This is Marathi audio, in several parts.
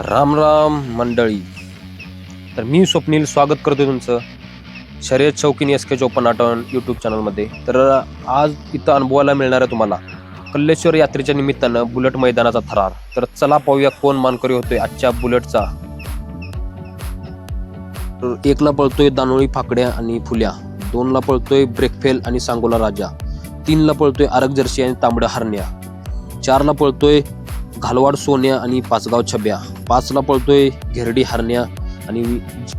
राम राम मंडळी. तर मी स्वप्नील स्वागत करतो तुमचं. शर्यत चौकीनी एस के चौपन्न आठवण यूट्यूब चॅनलमध्ये तर आज इथं अनुभवायला मिळणार आहे तुम्हाला कल्लेश्वर यात्रेच्या निमित्तानं बुलेट मैदानाचा थरार. तर चला पाहूया कोण मानकरी होतोय आजच्या बुलेटचा. तर एकला पळतोय दानोळी फाकड्या आणि फुल्या. दोनला पळतोय ब्रेकफेल आणि सांगोला राजा. तीनला पळतोय आरग जर्सी आणि तांबड्या हरण्या. चारला पळतोय घालवाड सोन्या आणि पाचगाव छब्या. पाचला पळतोय घेरडी हरण्या आणि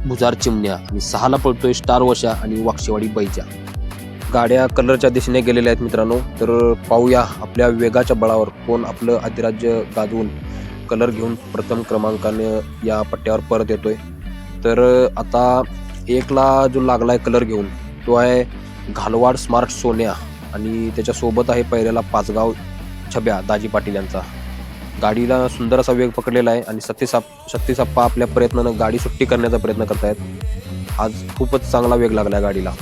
भुजार चिमण्या. आणि सहाला पळतोय स्टार वशा आणि वाक्षेवाडी बैजा. गाड्या कलरच्या दिशेने गेलेल्या आहेत मित्रांनो. तर पाहूया आपल्या वेगाच्या बळावर कोण आपलं अधिराज्य गाजवून कलर घेऊन प्रथम क्रमांकाने या पट्ट्यावर परत येतोय. तर आता एकला जो लागलाय कलर घेऊन तो आहे घालवाड स्मार्ट सोन्या. आणि त्याच्यासोबत आहे पहिल्याला पाचगाव छब्या दाजी पाटील यांचा. गाडीला सुंदर असा वेग पकडलेला आहे आणि सतीसाप शक्तीसाप्पा आपल्या प्रयत्नानं गाडी सुट्टी करण्याचा प्रयत्न करतायत. आज खूपच चांगला वेग लागला गाडीला.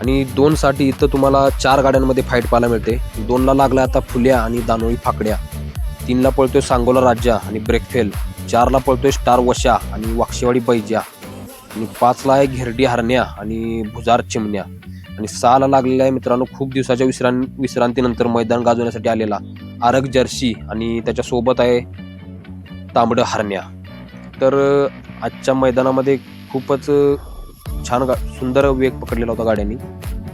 आणि दोन साठी इथं तुम्हाला चार गाड्यांमध्ये फाईट पाहायला मिळते. दोनला लागला आता फुल्या आणि दानोळी फाकड्या. तीनला पळतोय सांगोला राज्या आणि ब्रेकफेल. चारला पळतोय स्टार वशा आणि वाक्षेवाडी बैजा. आणि पाचला आहे घेरडी हरण्या आणि भुजार चिमण्या. आणि सहाला लागलेला आहे मित्रांनो खूप दिवसाच्या विश्रां विश्रांतीनंतर मैदान गाजवण्यासाठी आलेला आरग जर्सी आणि त्याच्यासोबत आहे तांबडं हरण्या. तर आजच्या मैदानामध्ये खूपच छान गा सुंदर वेग पकडलेला होता गाड्यांनी.